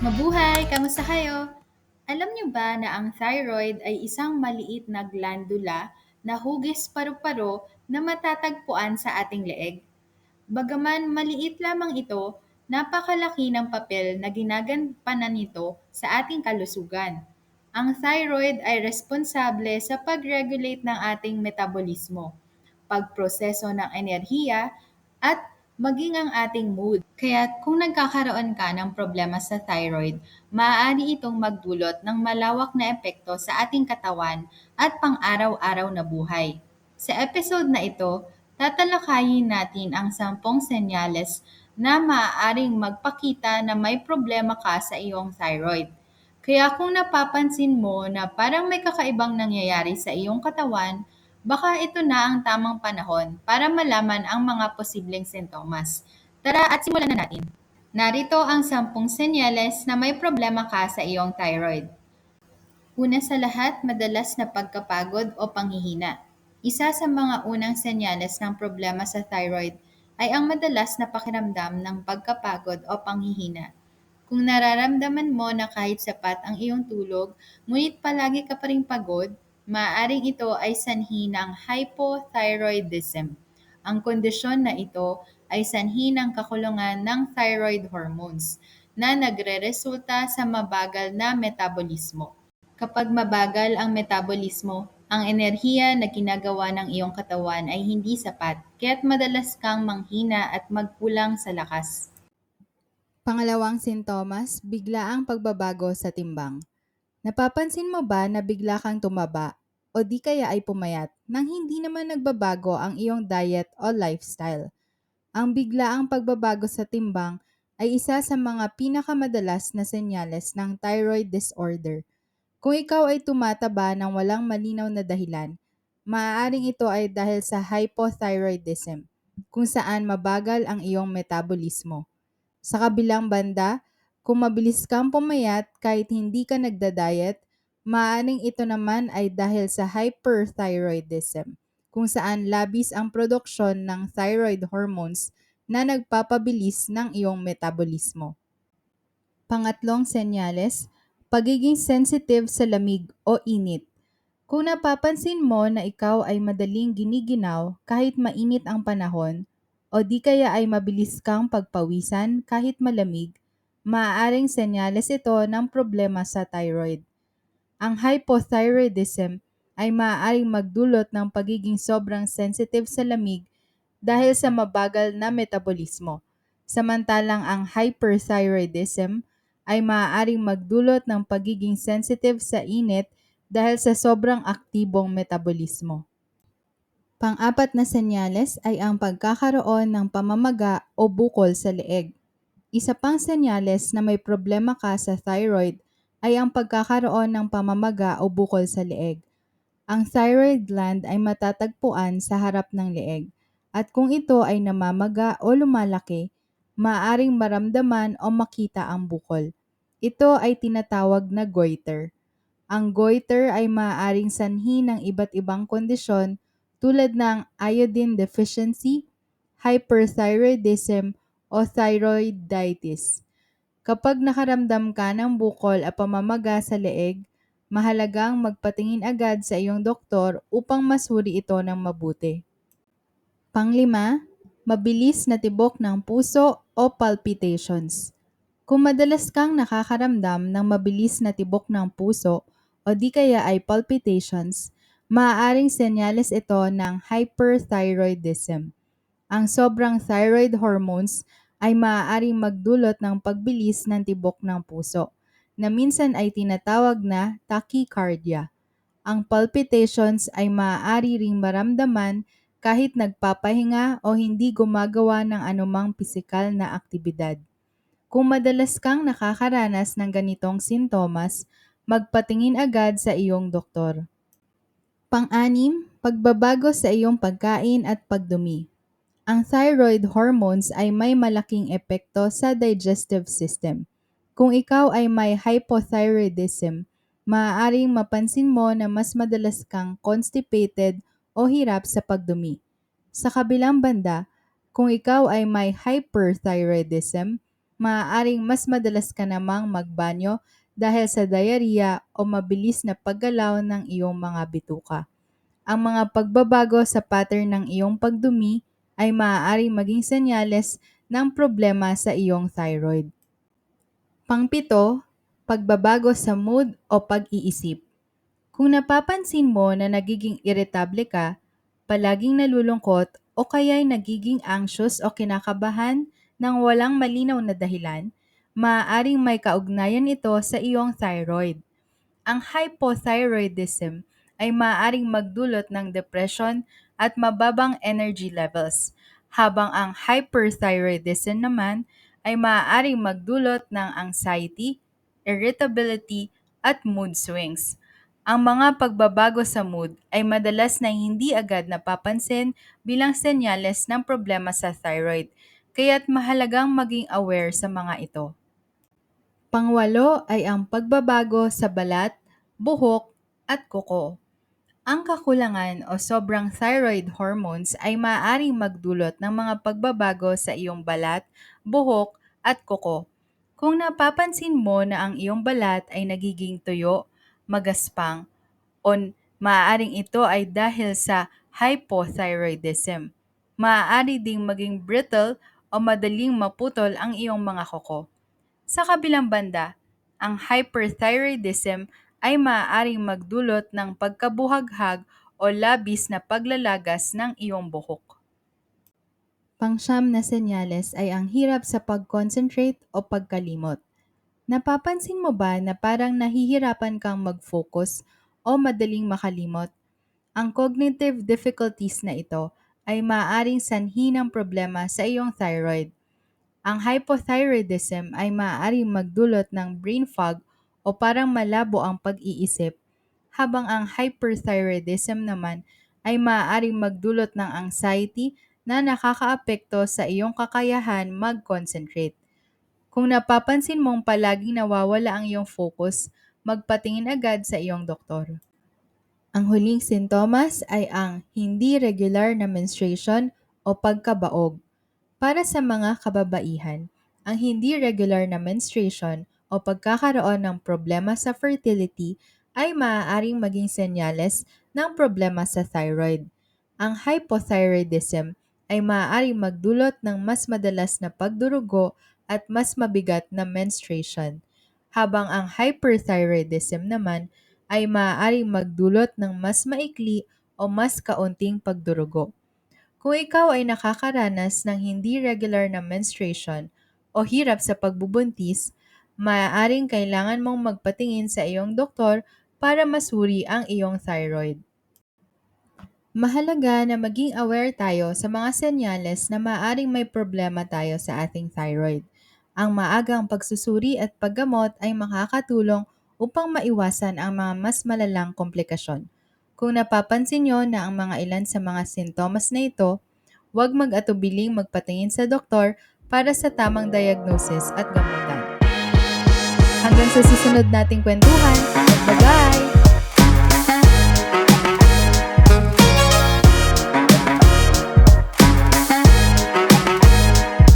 Mabuhay! Kamusta kayo? Alam niyo ba na ang thyroid ay isang maliit na glandula na hugis paru-paro na matatagpuan sa ating leeg? Bagaman maliit lamang ito, napakalaki ng papel na ginagampanan nito sa ating kalusugan. Ang thyroid ay responsable sa pag-regulate ng ating metabolismo, pagproseso ng enerhiya, at maging ang ating mood. Kaya kung nagkakaroon ka ng problema sa thyroid, maaari itong magdulot ng malawak na epekto sa ating katawan at pang-araw-araw na buhay. Sa episode na ito, tatalakayin natin ang sampung senyales na maaaring magpakita na may problema ka sa iyong thyroid. Kaya kung napapansin mo na parang may kakaibang nangyayari sa iyong katawan, baka ito na ang tamang panahon para malaman ang mga posibleng sintomas. Tara at simulan na natin. Narito ang sampung senyales na may problema ka sa iyong thyroid. Una sa lahat, madalas na pagkapagod o panghihina. Isa sa mga unang senyales ng problema sa thyroid ay ang madalas na pakiramdam ng pagkapagod o panghihina. Kung nararamdaman mo na kahit sapat ang iyong tulog, ngunit palagi ka pa rin pagod, maaaring ito ay sanhi ng hypothyroidism. Ang kondisyon na ito ay sanhi ng kakulungan ng thyroid hormones na nagre-resulta sa mabagal na metabolismo. Kapag mabagal ang metabolismo, ang enerhiya na ginagawa ng iyong katawan ay hindi sapat, kaya't madalas kang manghina at magkulang sa lakas. Pangalawang sintomas, biglaang pagbabago sa timbang. Napapansin mo ba na bigla kang tumaba o di kaya ay pumayat nang hindi naman nagbabago ang iyong diet o lifestyle? Ang biglaang pagbabago sa timbang ay isa sa mga pinakamadalas na senyales ng thyroid disorder. Kung ikaw ay tumataba ng walang malinaw na dahilan, maaaring ito ay dahil sa hypothyroidism, kung saan mabagal ang iyong metabolismo. Sa kabilang banda, kung mabilis kang pumayat kahit hindi ka nagda-diet, maaaring ito naman ay dahil sa hyperthyroidism, kung saan labis ang produksyon ng thyroid hormones na nagpapabilis ng iyong metabolismo. Pangatlong senyales, pagiging sensitive sa lamig o init. Kung napapansin mo na ikaw ay madaling giniginaw kahit mainit ang panahon, o di kaya ay mabilis kang pagpawisan kahit malamig, maaaring senyales ito ng problema sa thyroid. Ang hypothyroidism ay maaaring magdulot ng pagiging sobrang sensitive sa lamig dahil sa mabagal na metabolismo. Samantalang ang hyperthyroidism ay maaaring magdulot ng pagiging sensitive sa init dahil sa sobrang aktibong metabolismo. Pang-apat na senyales ay ang pagkakaroon ng pamamaga o bukol sa leeg. Isa pang senyales na may problema ka sa thyroid ay ang pagkakaroon ng pamamaga o bukol sa leeg. Ang thyroid gland ay matatagpuan sa harap ng leeg at kung ito ay namamaga o lumalaki, maaaring maramdaman o makita ang bukol. Ito ay tinatawag na goiter. Ang goiter ay maaaring sanhi ng iba't ibang kondisyon tulad ng iodine deficiency, hyperthyroidism, o thyroiditis. Kapag nakaramdam ka ng bukol at pamamaga sa leeg, mahalagang magpatingin agad sa iyong doktor upang masuri ito ng mabuti. Panglima, mabilis na tibok ng puso o palpitations. Kung madalas kang nakakaramdam ng mabilis na tibok ng puso o di kaya ay palpitations, maaaring senyales ito ng hyperthyroidism. Ang sobrang thyroid hormones ay maaaring magdulot ng pagbilis ng tibok ng puso, na minsan ay tinatawag na tachycardia. Ang palpitations ay maaari ring maramdaman kahit nagpapahinga o hindi gumagawa ng anumang pisikal na aktibidad. Kung madalas kang nakakaranas ng ganitong sintomas, magpatingin agad sa iyong doktor. Pang-anim, pagbabago sa iyong pagkain at pagdumi. Ang thyroid hormones ay may malaking epekto sa digestive system. Kung ikaw ay may hypothyroidism, maaaring mapansin mo na mas madalas kang constipated o hirap sa pagdumi. Sa kabilang banda, kung ikaw ay may hyperthyroidism, maaaring mas madalas ka namang magbanyo dahil sa diarrhea o mabilis na paggalaw ng iyong mga bituka. Ang mga pagbabago sa pattern ng iyong pagdumi ay maaaring maging senyales ng problema sa iyong thyroid. Pangpito, pagbabago sa mood o pag-iisip. Kung napapansin mo na nagiging irritable ka, palaging nalulungkot o kaya'y nagiging anxious o kinakabahan ng walang malinaw na dahilan, maaaring may kaugnayan ito sa iyong thyroid. Ang hypothyroidism ay maaaring magdulot ng depression at mababang energy levels, habang ang hyperthyroidism naman ay maaaring magdulot ng anxiety, irritability, at mood swings. Ang mga pagbabago sa mood ay madalas na hindi agad napapansin bilang senyales ng problema sa thyroid, kaya't mahalagang maging aware sa mga ito. Pangwalo ay ang pagbabago sa balat, buhok, at kuko. Ang kakulangan o sobrang thyroid hormones ay maaaring magdulot ng mga pagbabago sa iyong balat, buhok, at kuko. Kung napapansin mo na ang iyong balat ay nagiging tuyo, magaspang, o maaaring ito ay dahil sa hypothyroidism. Maaari ding maging brittle o madaling maputol ang iyong mga kuko. Sa kabilang banda, ang hyperthyroidism ay maaaring magdulot ng pagkabuhaghag o labis na paglalagas ng iyong buhok. Pangsyam na senyales ay ang hirap sa pag-concentrate o pagkalimot. Napapansin mo ba na parang nahihirapan kang mag-focus o madaling makalimot? Ang cognitive difficulties na ito ay maaaring sanhi ng problema sa iyong thyroid. Ang hypothyroidism ay maaaring magdulot ng brain fog o parang malabo ang pag-iisip, habang ang hyperthyroidism naman ay maaaring magdulot ng anxiety na nakakaapekto sa iyong kakayahan mag-concentrate. Kung napapansin mong palaging nawawala ang iyong focus, magpatingin agad sa iyong doktor. Ang huling sintomas ay ang hindi regular na menstruation o pagkabaog. Para sa mga kababaihan, ang hindi regular na menstruation o pagkakaroon ng problema sa fertility ay maaaring maging senyales ng problema sa thyroid. Ang hypothyroidism ay maaaring magdulot ng mas madalas na pagdurugo at mas mabigat na menstruation, habang ang hyperthyroidism naman ay maaaring magdulot ng mas maikli o mas kaunting pagdurugo. Kung ikaw ay nakakaranas ng hindi regular na menstruation o hirap sa pagbubuntis, maaaring kailangan mong magpatingin sa iyong doktor para masuri ang iyong thyroid. Mahalaga na maging aware tayo sa mga senyales na maaaring may problema tayo sa ating thyroid. Ang maagang pagsusuri at paggamot ay makakatulong upang maiwasan ang mga mas malalang komplikasyon. Kung napapansin nyo na ang mga ilan sa mga sintomas na ito, huwag mag-atubiling magpatingin sa doktor para sa tamang diagnosis at gamutan. Hanggang sa susunod nating kwentuhan. Bye-bye!